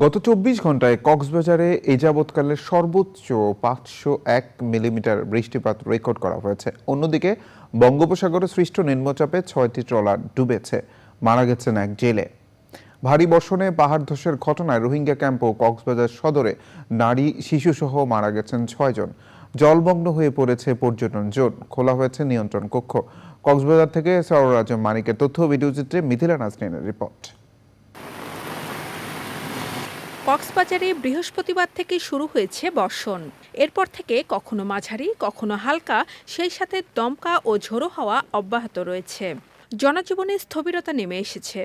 গত চব্বিশ ঘন্টায় কক্সবাজারে এ যাবৎকালের সর্বোচ্চ পাঁচশো এক মিলিমিটার বৃষ্টিপাত রেকর্ড করা হয়েছে। অন্যদিকে বঙ্গোপসাগরে সৃষ্ট নিম্নচাপে ছয়টি ট্রলার ডুবেছে, মারা গেছেন এক জেলে। ভারী বর্ষণে পাহাড় ধসের ঘটনায় রোহিঙ্গা ক্যাম্প ও কক্সবাজার সদরে নারী, শিশুসহ মারা গেছেন ছয়জন জলমগ্ন হয়ে পড়েছে পর্যটন জোন, খোলা হয়েছে নিয়ন্ত্রণ কক্ষ। কক্সবাজার থেকে সররাজ মানিকের তথ্য ভিডিওচিত্রে মিথিলা নাজনীনের রিপোর্ট। কক্সবাজারে বৃহস্পতিবার থেকে শুরু হয়েছে বর্ষণ। এরপর থেকে কখনো মাঝারি, কখনো হালকা, সেই সাথে দমকা ও ঝোড়ো হাওয়া অব্যাহত রয়েছে। জনজীবনে স্থবিরতা নেমে এসেছে।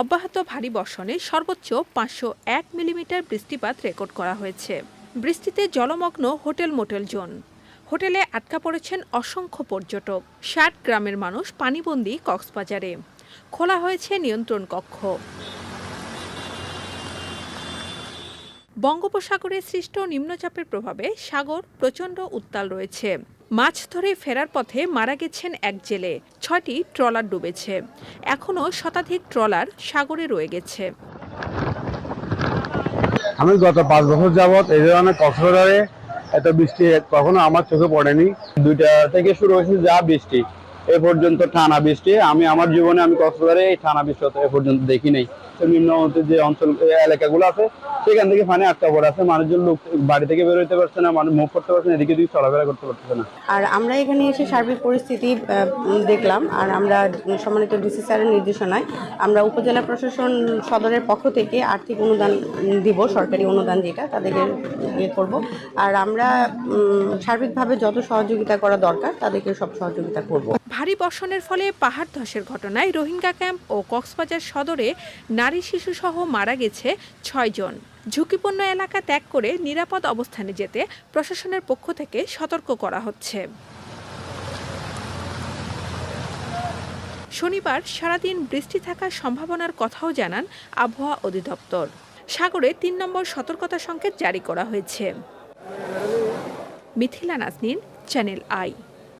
অব্যাহত ভারী বর্ষণে সর্বোচ্চ পাঁচশো এক মিলিমিটার বৃষ্টিপাত রেকর্ড করা হয়েছে। বৃষ্টিতে জলমগ্ন হোটেল মোটেল জোন। হোটেলে আটকা পড়েছেন অসংখ্য পর্যটক। ষাট গ্রামের মানুষ পানিবন্দী কক্সবাজারে। খোলা হয়েছে নিয়ন্ত্রণ কক্ষ। বঙ্গোপসাগরে সৃষ্ট নিম্নচাপের প্রভাবে সাগর প্রচণ্ড উত্তাল রয়েছে। মাছ ধরে ফেরার পথে মারা গেছেন এক জেলে, ছয়টি ট্রলার ডুবেছে। এখনও শতাধিক ট্রলার সাগরে রয়ে গেছে। আমি গত পাঁচ বছর যাবৎ এই ধরনের কক্সবাজারে এত বৃষ্টি কখনো আমার চোখে পড়েনি। দুইটা থেকে শুরু হয়েছে যা বৃষ্টি। এ পর্যন্ত টানা বৃষ্টি। আমি আমার জীবনে আমি কক্সবাজারে এই টানা বৃষ্টি এ পর্যন্ত দেখি নাই। তো নিম্ন যে অঞ্চল এলাকাগুলো আছে, সেখান থেকে পানি আটকা পড়ে আছে। মানুষজন লোক বাড়ি থেকে বের হইতে পারছে না, মানুষ মুভ করতে পারছে না, এদিকে দিকে চলাফেরা করতে পারছে না। আর আমরা এখানে এসে সার্বিক পরিস্থিতি দেখলাম। আর আমরা সম্মানিত ডিসি স্যারের নির্দেশনায় আমরা উপজেলা প্রশাসন সদরের পক্ষ থেকে আর্থিক অনুদান দিব, সরকারি অনুদান যেটা, তাদেরকে ইয়ে করব। আর আমরা সার্বিকভাবে যত সহযোগিতা করা দরকার, তাদেরকে সব সহযোগিতা করব। ভারী বর্ষণের ফলে পাহাড় ধসের ঘটনায় রোহিঙ্গা ক্যাম্প ও কক্সবাজার সদরে নারী শিশুসহ মারা গেছে ছয়জন ঝুঁকিপূর্ণ এলাকা ত্যাগ করে নিরাপদ অবস্থানে যেতে প্রশাসনের পক্ষ থেকে সতর্ক করা হচ্ছে। শনিবার সারাদিন বৃষ্টি থাকার সম্ভাবনার কথাও জানান আবহাওয়া অধিদপ্তর। সাগরে তিন নম্বর সতর্কতা সংকেত জারি করা হয়েছে। Mithila Nazneen, channel I.